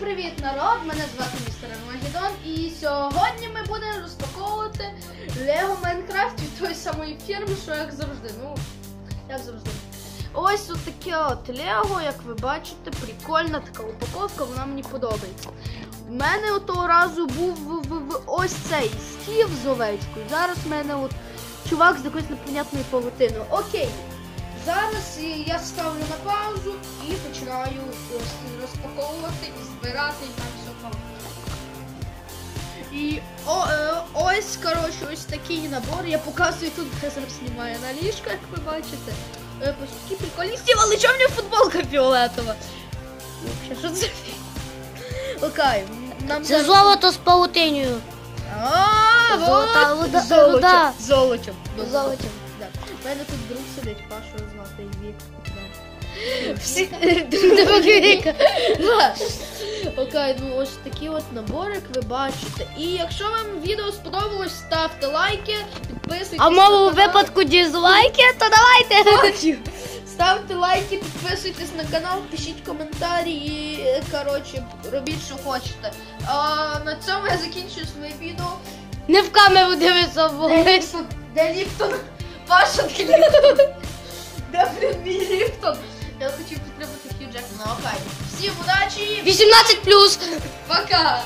привіт, народ! Мене звати містер Армагеддон і сьогодні ми будемо розпаковувати Лего Майнкрафт від тої самої фірми, що як завжди. Ну, як завжди. Ось таке от Лего, як ви бачите, прикольна така упаковка, вона мені подобається. У мене того разу був ось цей стів з овечкою. Зараз в мене от чувак з якоюсь непонятною павутиною. Окей. Зараз я ставлю на паузу і починаю роз- розпаковувати збирати і там все там. І о, е, ось, коротше, ось такий набор. Я показую тут, я зараз знімаю на ліжко, як ви бачите. Е, Ось такі прикольні стіл, але чому в нього футболка фіолетова? Вообще, що це? Окей, нам Це золото з паутиною. А, Золота вот, руда- руда. золотом. Золотом. Да. У мене тут друг сидить, Паша Златий вік. Да. Всі Да. Окей, ну ось такі от набори, як ви бачите. І якщо вам відео сподобалось, ставте лайки, підписуйтесь. А в моєму випадку дізлайки, то давайте. Бачу. Ставте лайки, підписуйтесь на канал, пишіть коментарі і, коротше, робіть, що хочете. А на цьому я закінчую своє відео. Не в камеру дивися, бо Де Ліптон? Де Ліптон? Паша, де Ліптон? Де, блін, мій Ліптон? Я хотів підтримати Хью Джекмана. Окей. Всім удачи! 18 плюс. Пока!